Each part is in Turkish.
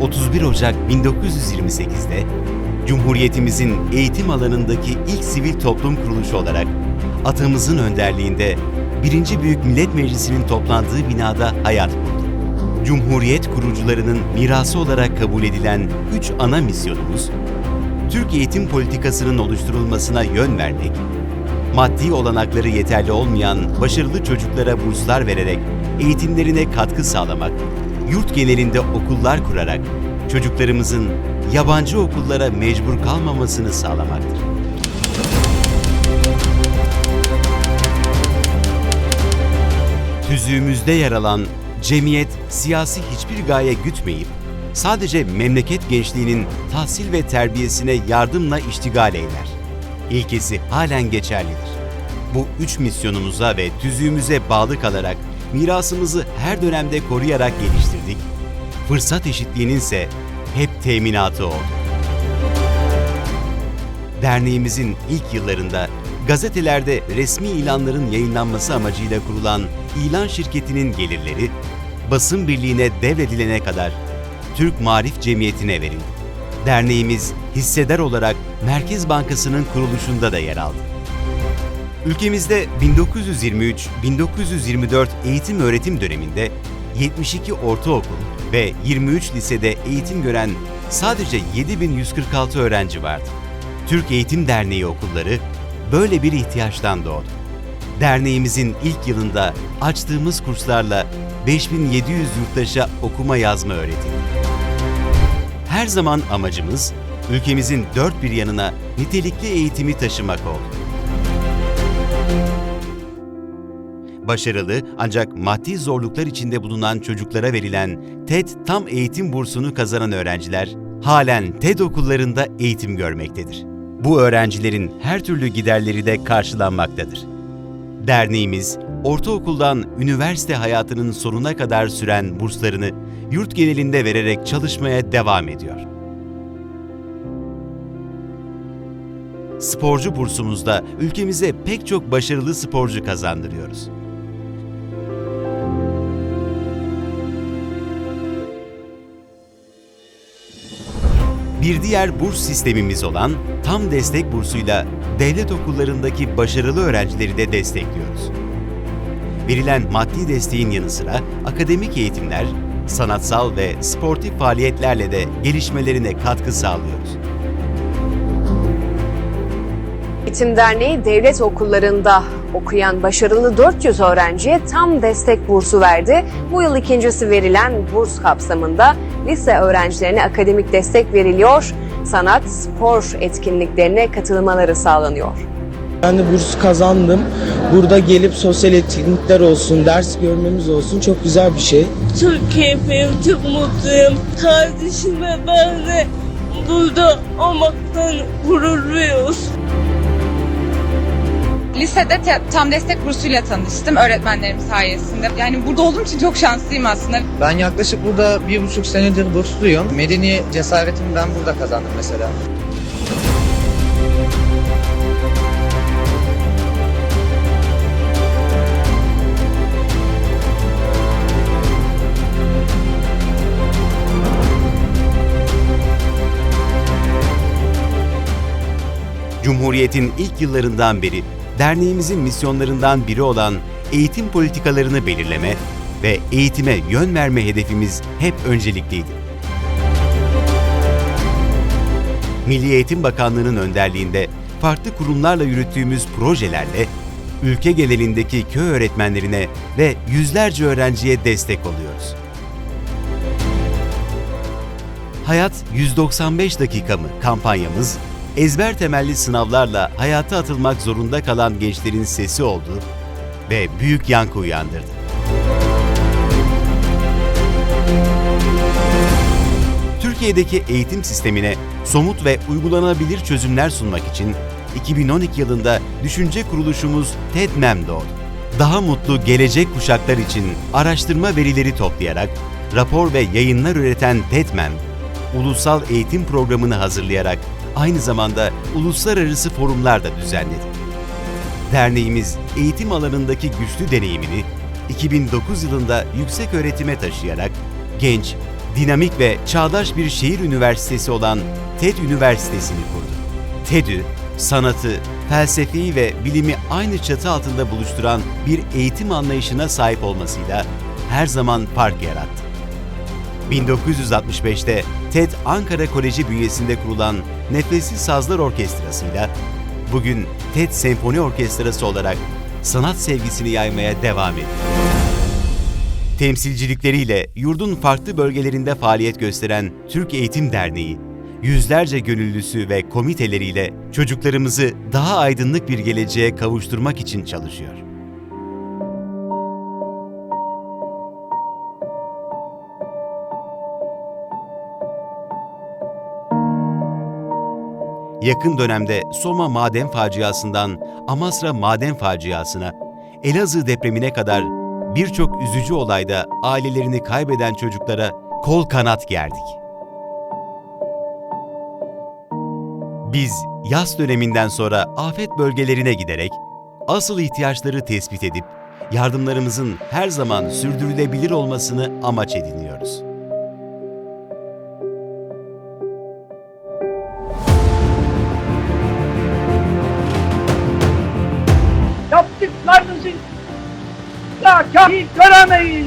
31 Ocak 1928'de Cumhuriyetimizin eğitim alanındaki ilk sivil toplum kuruluşu olarak atamızın önderliğinde 1. Büyük Millet Meclisi'nin toplandığı binada hayat buldu. Cumhuriyet kurucularının mirası olarak kabul edilen üç ana misyonumuz, Türk eğitim politikasının oluşturulmasına yön vermek, maddi olanakları yeterli olmayan başarılı çocuklara burslar vererek eğitimlerine katkı sağlamak, yurt genelinde okullar kurarak çocuklarımızın yabancı okullara mecbur kalmamasını sağlamaktır. Tüzüğümüzde yer alan cemiyet siyasi hiçbir gaye gütmeyip sadece memleket gençliğinin tahsil ve terbiyesine yardımla iştigal eyler. İlkesi halen geçerlidir. Bu üç misyonumuza ve tüzüğümüze bağlı kalarak mirasımızı her dönemde koruyarak geliştirdik. Fırsat eşitliğinin ise hep teminatı oldu. Derneğimizin ilk yıllarında gazetelerde resmi ilanların yayınlanması amacıyla kurulan ilan şirketinin gelirleri basın birliğine devredilene kadar Türk Marif Cemiyeti'ne verildi. Derneğimiz hissedar olarak Merkez Bankası'nın kuruluşunda da yer aldı. Ülkemizde 1923-1924 eğitim öğretim döneminde 72 ortaokul ve 23 lisede eğitim gören sadece 7146 öğrenci vardı. Türk Eğitim Derneği okulları böyle bir ihtiyaçtan doğdu. Derneğimizin ilk yılında açtığımız kurslarla 5700 yurttaşa okuma yazma öğretildi. Her zaman amacımız ülkemizin dört bir yanına nitelikli eğitimi taşımak oldu. Başarılı ancak maddi zorluklar içinde bulunan çocuklara verilen TED Tam Eğitim Bursunu kazanan öğrenciler halen TED okullarında eğitim görmektedir. Bu öğrencilerin her türlü giderleri de karşılanmaktadır. Derneğimiz, ortaokuldan üniversite hayatının sonuna kadar süren burslarını yurt genelinde vererek çalışmaya devam ediyor. Sporcu bursumuzda ülkemize pek çok başarılı sporcu kazandırıyoruz. Bir diğer burs sistemimiz olan tam destek bursuyla devlet okullarındaki başarılı öğrencileri de destekliyoruz. Verilen maddi desteğin yanı sıra akademik eğitimler, sanatsal ve sportif faaliyetlerle de gelişmelerine katkı sağlıyoruz. Eğitim Derneği devlet okullarında okuyan başarılı 400 öğrenciye tam destek bursu verdi. Bu yıl ikincisi verilen burs kapsamında lise öğrencilerine akademik destek veriliyor, sanat, spor etkinliklerine katılmaları sağlanıyor. Ben de burs kazandım. Burada gelip sosyal etkinlikler olsun, ders görmemiz olsun çok güzel bir şey. Çok keyifliyim, çok mutluyum. Kardeşim ve ben de burada olmaktan gurur duyuyoruz. Lisede te- tam destek bursuyla tanıştım öğretmenlerim sayesinde. Yani burada olduğum için çok şanslıyım aslında. Ben yaklaşık burada bir buçuk senedir bursluyum. Medeni cesaretimi ben burada kazandım mesela. Cumhuriyet'in ilk yıllarından beri derneğimizin misyonlarından biri olan eğitim politikalarını belirleme ve eğitime yön verme hedefimiz hep öncelikliydi. Milli Eğitim Bakanlığı'nın önderliğinde farklı kurumlarla yürüttüğümüz projelerle ülke genelindeki köy öğretmenlerine ve yüzlerce öğrenciye destek oluyoruz. Hayat 195 dakika mı kampanyamız ezber temelli sınavlarla hayata atılmak zorunda kalan gençlerin sesi oldu ve büyük yankı uyandırdı. Türkiye'deki eğitim sistemine somut ve uygulanabilir çözümler sunmak için 2012 yılında düşünce kuruluşumuz TEDMEM doğdu. Daha mutlu gelecek kuşaklar için araştırma verileri toplayarak rapor ve yayınlar üreten TEDMEM, ulusal eğitim programını hazırlayarak aynı zamanda uluslararası forumlar da düzenledi. Derneğimiz eğitim alanındaki güçlü deneyimini 2009 yılında yüksek öğretime taşıyarak genç, dinamik ve çağdaş bir şehir üniversitesi olan TED Üniversitesi'ni kurdu. TED'ü, sanatı, felsefeyi ve bilimi aynı çatı altında buluşturan bir eğitim anlayışına sahip olmasıyla her zaman fark yarattı. 1965'te TED Ankara Koleji bünyesinde kurulan Nefesli Sazlar Orkestrası'yla bugün TED Senfoni Orkestrası olarak sanat sevgisini yaymaya devam ediyor. Temsilcilikleriyle yurdun farklı bölgelerinde faaliyet gösteren Türk Eğitim Derneği, yüzlerce gönüllüsü ve komiteleriyle çocuklarımızı daha aydınlık bir geleceğe kavuşturmak için çalışıyor. Yakın dönemde Soma maden faciasından Amasra maden faciasına, Elazığ depremine kadar birçok üzücü olayda ailelerini kaybeden çocuklara kol kanat gerdik. Biz yaz döneminden sonra afet bölgelerine giderek asıl ihtiyaçları tespit edip yardımlarımızın her zaman sürdürülebilir olmasını amaç ediniyoruz. Daha kafi göremeyiz.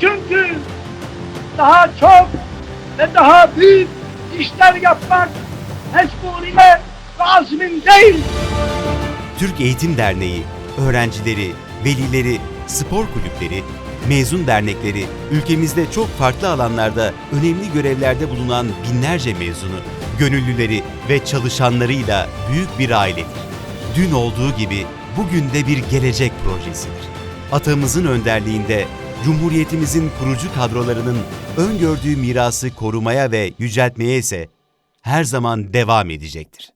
Çünkü daha çok ve daha büyük işler yapmak mecburiyet ve azmindeyim. Türk Eğitim Derneği, öğrencileri, velileri, spor kulüpleri, mezun dernekleri, ülkemizde çok farklı alanlarda önemli görevlerde bulunan binlerce mezunu, gönüllüleri ve çalışanlarıyla büyük bir ailedir. Dün olduğu gibi bugün de bir gelecek projesidir. Atamızın önderliğinde Cumhuriyetimizin kurucu kadrolarının öngördüğü mirası korumaya ve yüceltmeye ise her zaman devam edecektir.